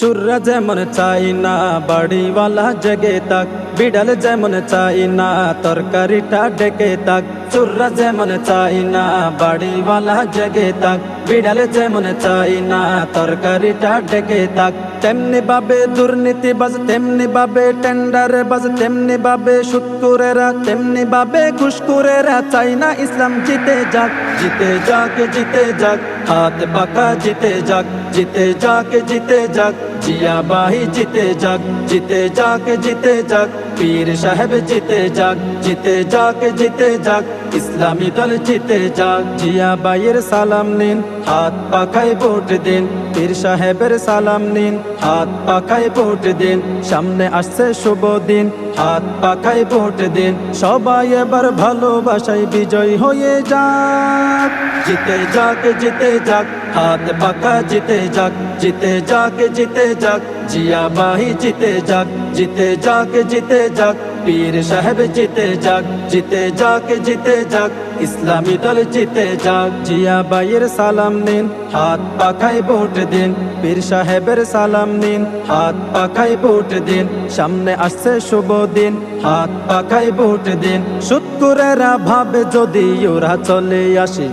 চুররা যেমন চাই না, বাড়িওয়ালা জেগে তাক বিড়াল যেমন চাই না, তরকারিটা ডেকে তাক চুররা যেমন চাই না, বাড়িওয়ালা জেগে তাক বিড়াল যেমন চাই না, তরকারিটা ডেকে তাক তেমনি ভাবে দুর্নীতি বাজ তেমনি ভাবে টেন্ডার বাজ তেমনি ভাবে সুৎকুরেরা তেমনি ভাবে ঘুষকুরেরা চাই না ইসলাম জিতে যাক। জিতে যাক জিতে যাক, হাত পাকা জিতে যাক জিতে যাক জিতে যাক। জিয়া বাহি জিতে যাক জিতে যাক জিতে যাক, পীর সাহেব জিতে যাক জিতে যাক জিতে যাক। ইসলামী দল জিতে যাক, জিয়া বাইয়ের সালাম নিন, হাত পাখায় ভোট দিন, পীর সাহেবের সালাম নিন, হাত পাখায় ভোট দিন, সামনে আসছে শুভ দিন, হাত পাখায় ভোট দিন, সবাই এবার ভালোবাসায় বিজয় হয়ে যাক। জিতে যাক জিতে যাক, হাত পাখা জিতে যাক জিতে যাক জিতে যাক, জিয়া বাহি জিতে যাক জিতে যাক জিতে যাক। পীর সাহেব জিতে যাক জিতে যাক জিতে যাক। ইসলামী দল জিতে যাক। জিয়া বাইয়ের সালাম নিন, হাত পাখায় ভোট দিন। পীর সাহেবের সালাম নিন, হাত পাখায় ভোট দিন। সামনে আসছে শুভ দিন, হাত পাখায় ভোট দিন। সুৎকুরেরা ভাবে যদি ওরা চলে আসে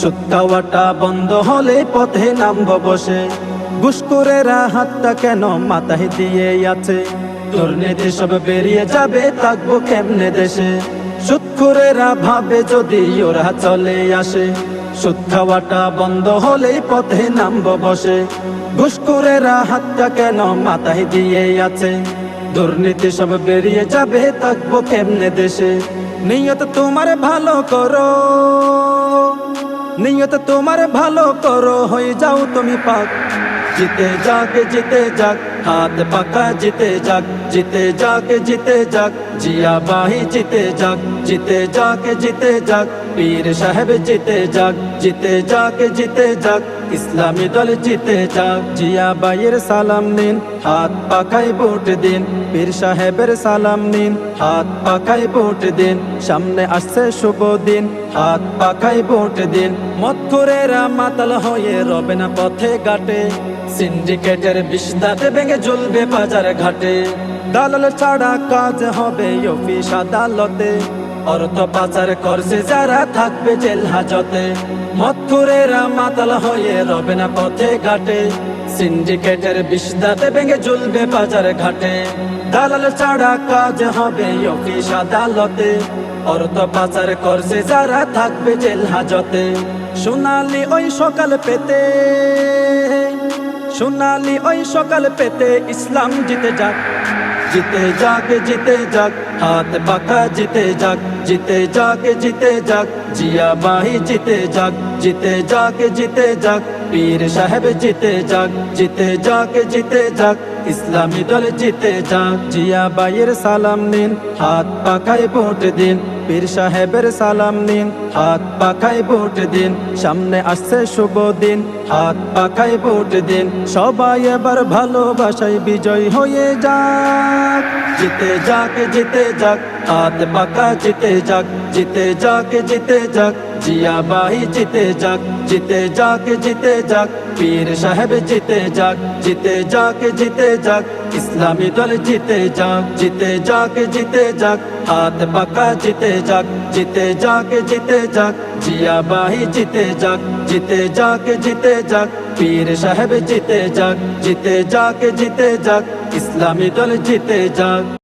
সুদ বন্ধ হলে পথে নামব বসে। ঘুষকুরেরা হাতটা কেন মাথায় দিয়ে আছে? দুর্নীতি সব বেরিয়ে যাবে, থাকব কেমনে দেশে? সুৎখুরেরা ভাবে যদি ওরা চলে আসে, সুদ খাওয়াটা বন্ধ হলে পথে নামব বসে। ঘুষখোরেরা হাতটা কেন মাথায় দিয়ে আছে? দুর্নীতি সব বেরিয়ে যাবে, থাকব কেমনে দেশে? নিয়ত তোমার ভালো করো। নিয়ত তোমার ভালো করো, হয়ে যাও তুমি পাক। জিতে যাক জিতে যাক হাত পাকা জিতে যাক জিতে যাক জিতে যাক জিয়া বাহি জিতে যাক জিতে যাক জিতে যাক পীর সাহেব জিতে যাক জিতে যাক জিতে যাক। ইসলামী দল জিতে যাক, জিয়া বাইয়ের সালাম নিন, হাত পাখায় ভোট দিন। পীর সাহেবের সালাম নিন, হাত পাখায় ভোট দিন। সামনে আসছে শুভ দিন, হাত পাখায় ভোট দিন। মত করেরা মাতাল হয়ে রবে না পথে ঘাটে। সিন্ডিকেটের বিস্তাতে ভেঙে জ্বলবে বাজার ঘাটে। দালাল ছাড়া কাজ হবে অফিস আদালতে। অর্থ পাচার করছে যারা থাকবে জেল হাজতে। মৎকুরেরা মাতাল হয়ে রবে না পথে ঘাটে। সিন্ডিকেটের বিস্তাতে ভেঙে জ্বলবে বাজার ঘাটে। দালাল ছাড়া কাজ হবে অফিস আদালতে। অর্থ পাচার করছে যারা থাকবে জেল হাজতে। সোনালি ওই সকাল পেতে। সোনালি ওই সকাল পেতে ইসলাম জিতে যাক। জিতে যাক জিতে যাক হাত পাখা জিতে যাক জিতে যাক জিতে যাক জিয়া বাহি জিতে যাক জিতে যাক জিতে যাক পীর সাহেব জিতে যাক জিতে যাক জিতে যাক ইসলামী দল জিতে যাক, জিয়া বাইয়ের সালাম নিন, হাত পাখায় ভোট দিন, পীর সাহেবের সালাম নিন, হাত পাখায় ভোট দিন, সামনে আসছে শুভ দিন, হাত পাখায় ভোট দিন, সবাই এবার ভালোবাসায় বিজয় হয়ে যাক। জিতে যাক জিতে যাক, হাত পাখা জিতে যাক জিতে যাক জিতে যাক। জিয়া বাহি জিতে যাক জিতে যাক জিতে যাক পীর সাহেব জিতে যাক জিতে যাক জিতে যাক ইসলামী দল জিতে যাক জিতে যাক জিতে যাক হাত পাকা জিতে যাক জিতে যাক জিতে যাক জিয়া বাহি জিতে যাক জিতে যাক জিতে যাক পীর সাহেব জিতে যাক জিতে যাক জিতে যাক ইসলামী দল জিতে যাক